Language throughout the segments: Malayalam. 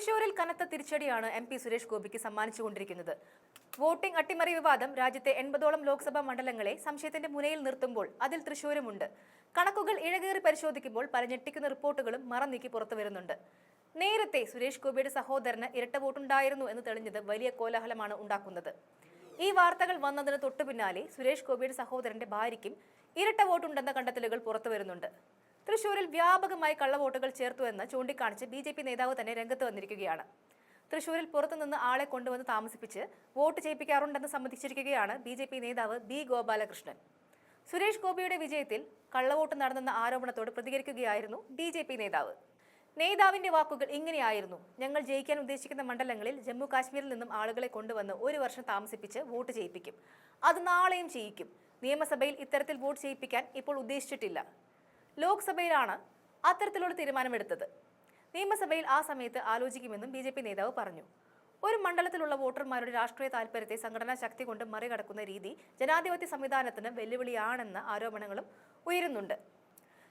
തൃശൂരിൽ കനത്ത തിരിച്ചടിയാണ് എം പി സുരേഷ് ഗോപിക്ക് സമ്മാനിച്ചുകൊണ്ടിരിക്കുന്നത്. വോട്ടിംഗ് അട്ടിമറി വിവാദം രാജ്യത്തെ എൺപതോളം ലോക്സഭാ മണ്ഡലങ്ങളെ സംശയത്തിന്റെ മുനയിൽ നിർത്തുമ്പോൾ അതിൽ തൃശൂരുമുണ്ട്. കണക്കുകൾ ഇഴകേറി പരിശോധിക്കുമ്പോൾ പല ഞെട്ടിക്കുന്ന റിപ്പോർട്ടുകളും മറന്നീക്കി പുറത്തു വരുന്നുണ്ട്. നേരത്തെ സുരേഷ് ഗോപിയുടെ സഹോദരന് ഇരട്ട വോട്ടുണ്ടായിരുന്നു എന്ന് തെളിഞ്ഞത് വലിയ കോലാഹലമാണ് ഉണ്ടാക്കുന്നത്. ഈ വാർത്തകൾ വന്നതിന് തൊട്ടു പിന്നാലെ സുരേഷ് ഗോപിയുടെ സഹോദരന്റെ ഭാര്യയ്ക്കും ഇരട്ട വോട്ടുണ്ടെന്ന കണ്ടെത്തലുകൾ പുറത്തു വരുന്നുണ്ട്. തൃശൂരിൽ വ്യാപകമായി കള്ളവോട്ടുകൾ ചേർത്തു എന്ന് ചൂണ്ടിക്കാണിച്ച് ബി ജെ പി നേതാവ് തന്നെ രംഗത്ത് വന്നിരിക്കുകയാണ്. തൃശൂരിൽ പുറത്തുനിന്ന് ആളെ കൊണ്ടുവന്ന് താമസിപ്പിച്ച് വോട്ട് ചെയ്യിപ്പിക്കാറുണ്ടെന്ന് സമ്മതിച്ചിരിക്കുകയാണ് ബി ജെ പി നേതാവ് ബി ഗോപാലകൃഷ്ണൻ. സുരേഷ് ഗോപിയുടെ വിജയത്തിൽ കള്ളവോട്ട് നടന്നെന്ന ആരോപണത്തോട് പ്രതികരിക്കുകയായിരുന്നു ബി ജെ പി നേതാവ്. നേതാവിന്റെ വാക്കുകൾ ഇങ്ങനെയായിരുന്നു. ഞങ്ങൾ ജയിക്കാൻ ഉദ്ദേശിക്കുന്ന മണ്ഡലങ്ങളിൽ ജമ്മു കാശ്മീരിൽ നിന്നും ആളുകളെ കൊണ്ടുവന്ന് ഒരു വർഷം താമസിപ്പിച്ച് വോട്ട് ചെയ്യിപ്പിക്കും. അത് നാളെയും ചെയ്യിക്കും. നിയമസഭയിൽ ഇത്തരത്തിൽ വോട്ട് ചെയ്യിപ്പിക്കാൻ ഇപ്പോൾ ഉദ്ദേശിച്ചിട്ടില്ല. ലോക്സഭയിലാണ് അത്തരത്തിലുള്ള തീരുമാനമെടുത്തത്. നിയമസഭയിൽ ആ സമയത്ത് ആലോചിക്കുമെന്നും ബി ജെ പി നേതാവ് പറഞ്ഞു. ഒരു മണ്ഡലത്തിലുള്ള വോട്ടർമാരുടെ രാഷ്ട്രീയ താൽപര്യത്തെ സംഘടനാ ശക്തി കൊണ്ട് മറികടക്കുന്ന രീതി ജനാധിപത്യ സംവിധാനത്തിന് വെല്ലുവിളിയാണെന്ന ആരോപണങ്ങളും ഉയരുന്നുണ്ട്.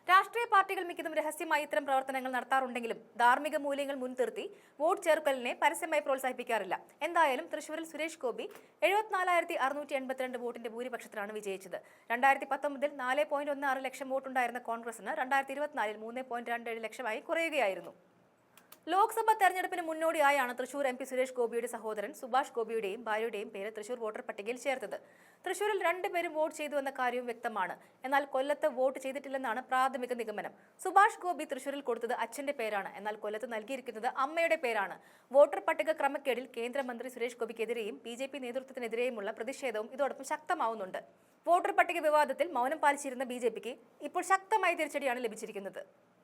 രാഷ്ട്രീയ പാർട്ടികൾ മിക്കതും രഹസ്യമായി ഇത്തരം പ്രവർത്തനങ്ങൾ നടത്താറുണ്ടെങ്കിലും ധാർമ്മിക മൂല്യങ്ങൾ മുൻനിർത്തി വോട്ട് ചേർക്കലിനെ പരസ്യമായി പ്രോത്സാഹിപ്പിക്കാറില്ല. എന്തായാലും തൃശൂരിൽ സുരേഷ് ഗോപി എഴുപത്തിനാലായിരത്തി അറുന്നൂറ്റി എൺപത്തിരണ്ട് വോട്ടിന്റെ ഭൂരിപക്ഷത്തിലാണ് വിജയിച്ചത്. രണ്ടായിരത്തി പത്തൊമ്പതിൽ നാല് പോയിന്റ് ഒന്ന് ആറ് ലക്ഷം വോട്ടുണ്ടായിരുന്ന കോൺഗ്രസിന് രണ്ടായിരത്തി ഇരുപത്തിനാലിൽ മൂന്ന് പോയിന്റ് രണ്ട് ഏഴ് ലക്ഷമായി കുറയുകയായിരുന്നു. ലോക്സഭാ തെരഞ്ഞെടുപ്പിന് മുന്നോടിയായാണ് തൃശൂർ എം പി സുരേഷ് ഗോപിയുടെ സഹോദരൻ സുഭാഷ് ഗോപിയുടെയും ഭാര്യയുടെയും പേര് തൃശൂർ വോട്ടർ പട്ടികയിൽ ചേർത്തത്. തൃശൂരിൽ രണ്ടുപേരും വോട്ട് ചെയ്തു എന്ന കാര്യവും വ്യക്തമാണ്. എന്നാൽ കൊല്ലത്ത് വോട്ട് ചെയ്തിട്ടില്ലെന്നാണ് പ്രാഥമിക നിഗമനം. സുഭാഷ് ഗോപി തൃശൂരിൽ കൊടുത്തത് അച്ഛന്റെ പേരാണ്. എന്നാൽ കൊല്ലത്ത് നൽകിയിരിക്കുന്നത് അമ്മയുടെ പേരാണ്. വോട്ടർ പട്ടിക ക്രമക്കേടിൽ കേന്ദ്രമന്ത്രി സുരേഷ് ഗോപിക്കെതിരെയും ബി ജെ പി നേതൃത്വത്തിനെതിരെയുമുള്ള പ്രതിഷേധവും ഇതോടൊപ്പം ശക്തമാവുന്നുണ്ട്. വോട്ടർ പട്ടിക വിവാദത്തിൽ മൗനം പാലിച്ചിരുന്ന ബി ജെ പിക്ക് ഇപ്പോൾ ശക്തമായ തിരിച്ചടിയാണ് ലഭിച്ചിരിക്കുന്നത്.